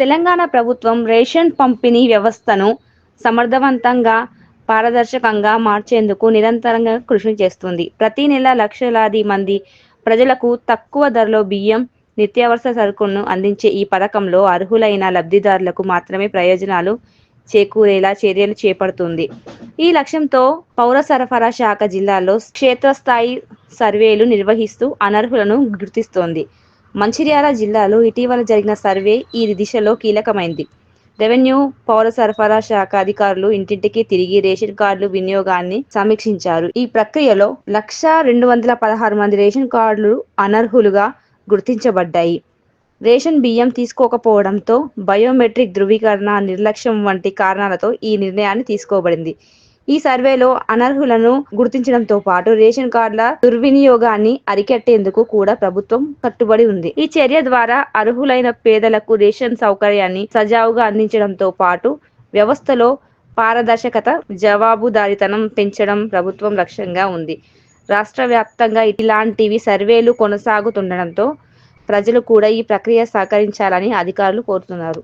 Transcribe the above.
తెలంగాణ ప్రభుత్వం రేషన్ పంపిణీ వ్యవస్థను సమర్థవంతంగా పారదర్శకంగా మార్చేందుకు నిరంతరంగా కృషి చేస్తుంది. ప్రతి నెల లక్షలాది మంది ప్రజలకు తక్కువ ధరలో బియ్యం నిత్యావసర సరుకులను అందించే ఈ పథకంలో అర్హులైన లబ్ధిదారులకు మాత్రమే ప్రయోజనాలు చేకూరేలా చర్యలు చేపడుతుంది. ఈ లక్ష్యంతో పౌర సరఫరా శాఖ జిల్లాలో క్షేత్రస్థాయి సర్వేలు నిర్వహిస్తూ అనర్హులను గుర్తిస్తోంది. మంచిర్యాల జిల్లాలో ఇటీవల జరిగిన సర్వే ఈ దిశలో కీలకమైంది. రెవెన్యూ పౌర సరఫరా శాఖ అధికారులు ఇంటింటికి తిరిగి రేషన్ కార్డులు వినియోగాన్ని సమీక్షించారు. ఈ ప్రక్రియలో లక్ష రెండు వందల పదహారు మంది రేషన్ కార్డులు అనర్హులుగా గుర్తించబడ్డాయి. రేషన్ బియ్యం తీసుకోకపోవడంతో బయోమెట్రిక్ ధృవీకరణ నిర్లక్ష్యం వంటి కారణాలతో ఈ నిర్ణయాన్ని తీసుకోబడింది. ఈ సర్వేలో అనర్హులను గుర్తించడంతో పాటు రేషన్ కార్డుల దుర్వినియోగాన్ని అరికట్టేందుకు కూడా ప్రభుత్వం కట్టుబడి ఉంది. ఈ చర్య ద్వారా అర్హులైన పేదలకు రేషన్ సౌకర్యాన్ని సజావుగా అందించడంతో పాటు వ్యవస్థలో పారదర్శకత జవాబుదారితనం పెంచడం ప్రభుత్వం లక్ష్యంగా ఉంది. రాష్ట్ర వ్యాప్తంగా ఇలాంటివి సర్వేలు కొనసాగుతుండడంతో ప్రజలు కూడా ఈ ప్రక్రియ సహకరించాలని అధికారులు కోరుతున్నారు.